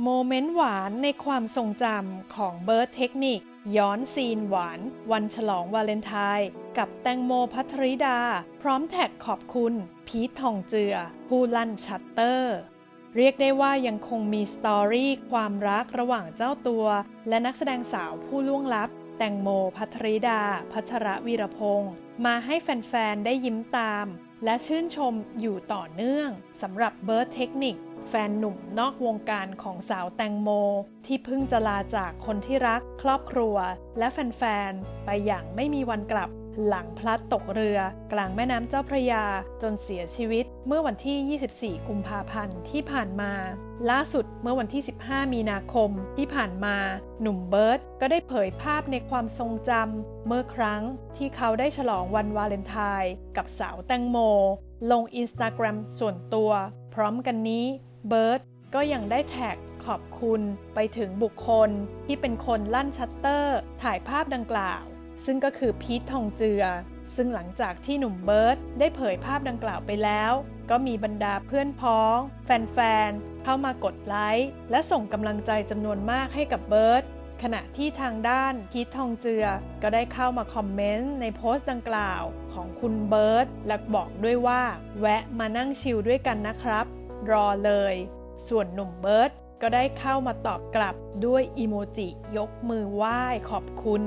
โมเมนต์หวานในความทรงจำของเบิร์ดเทคนิค ย้อนซีนหวาน วันฉลองวาเลนไทน์กับแตงโมพัทริดา พร้อมแท็กขอบคุณ พีททองเจือ ผู้ลั่นชัตเตอร์ เรียกได้ว่ายังคงมีสตอรี่ความรักระหว่างเจ้าตัว และนักแสดงสาวผู้ล่วงลับ แตงโมพัทริดา พัชระวีรพงศ์มาให้แฟน ๆ ได้ยิ้มตาม และชื่นชมอยู่ต่อเนื่องสำหรับเบิร์ดเทคนิค แฟนหนุ่มนอกวงการของสาวแตงโม ที่เพิ่งจะลาจากคนที่รัก ครอบครัว และแฟนๆ ไปอย่างไม่มีวันกลับ หลังพลัดตกเรือกลางแม่น้ำเจ้าพระยา จนเสียชีวิตเมื่อวันที่ 24 กุมภาพันธ์ที่ผ่านมา ล่าสุดเมื่อวันที่ 15 มีนาคมที่ผ่านมา หนุ่มเบิร์ตก็ได้เผยภาพในความทรงจำเมื่อครั้งที่เขาได้ฉลองวันวาเลนไทน์กับสาวแตงโม ลงอินสตาแกรมส่วนตัว พร้อมกันนี้ เบิร์ตก็ยังได้แท็กขอบคุณไปถึงบุคคลที่เป็นคนลั่นชัตเตอร์ ถ่ายภาพดังกล่าว ซึ่งก็คือพีททองเจือ ซึ่งหลังจากที่หนุ่มเบิร์ตได้เผยภาพดังกล่าวไปแล้ว ก็มีบรรดาเพื่อนพ้อง แฟนๆ เข้ามากดไลค์และส่งกำลังใจจำนวนมากให้กับเบิร์ตขณะที่ทางด้านพีททองเจือ ก็ได้เข้ามาคอมเมนต์ในโพสต์ดังกล่าวของคุณเบิร์ตและบอกด้วยว่า แวะมานั่งชิลด้วยกันนะครับ รอเลย ส่วนหนุ่มเบิร์ตก็ได้เข้ามาตอบกลับด้วยอีโมจิยกมือไหว้ขอบคุณ